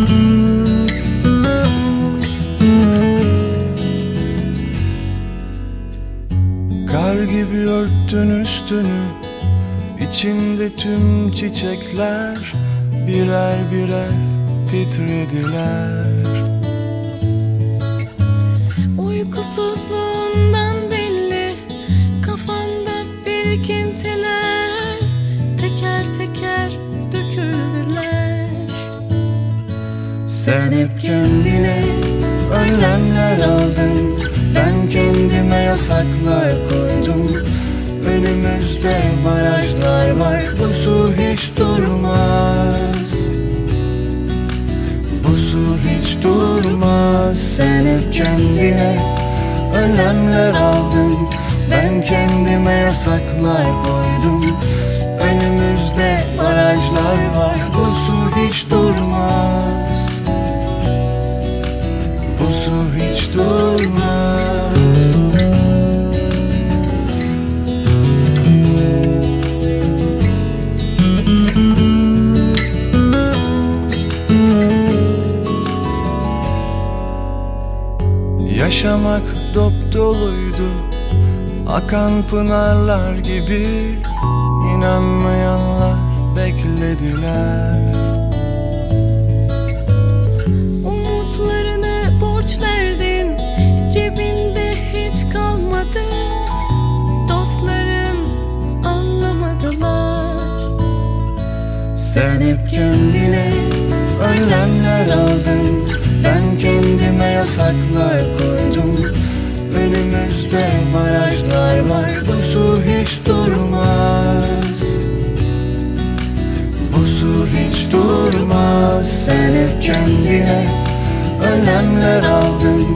Kar gibi örttün üstünü İçinde tüm çiçekler Birer birer titrediler. Uykusuzluğundan belli Kafanda birikinti Sen hep kendine önlemler aldın. Ben kendime yasaklar koydum. Önümüzde barajlar var. Bu su hiç durmaz. Bu su hiç durmaz. Sen hep kendine önlemler aldın. Ben kendime yasaklar koydum. Önümüzde barajlar var. Bu su hiç durmaz hiç durmaz. Yaşamak dop doluydu Akan pınarlar gibi. İnanmayanlar beklediler Sen hep kendine önlemler aldın. Ben kendime yasaklar koydum. Önümüzde barajlar var. Bu su hiç durmaz. Bu su hiç durmaz. Sen hep kendine önlemler aldın.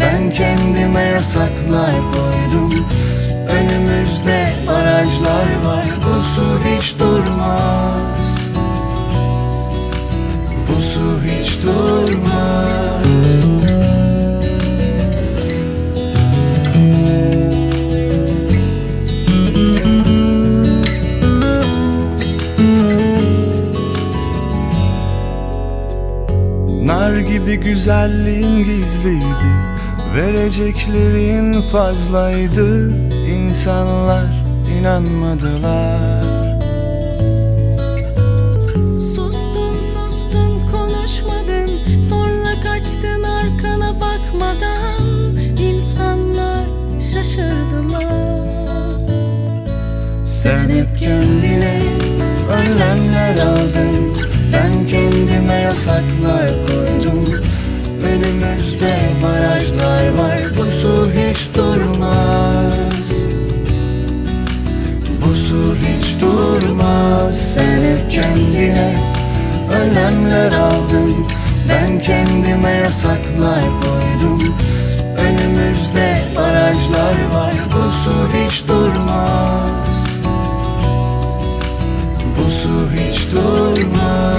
Ben kendime yasaklar koydum. Önümüzde Nar gibi güzelliğin gizliydi Vereceklerin fazlaydı. İnsanlar inanmadılar. Sustun sustun konuşmadın Sonra kaçtın arkana bakmadan. İnsanlar şaşırdılar. Sen hep kendine önlemler aldın. Ben kendime yasaklar Önümüzde barajlar var Bu su hiç durmaz. Bu su hiç durmaz Sen hep kendine önlemler aldın. Ben kendime yasaklar koydum. Önümüzde barajlar var Bu su hiç durmaz. Bu su hiç durmaz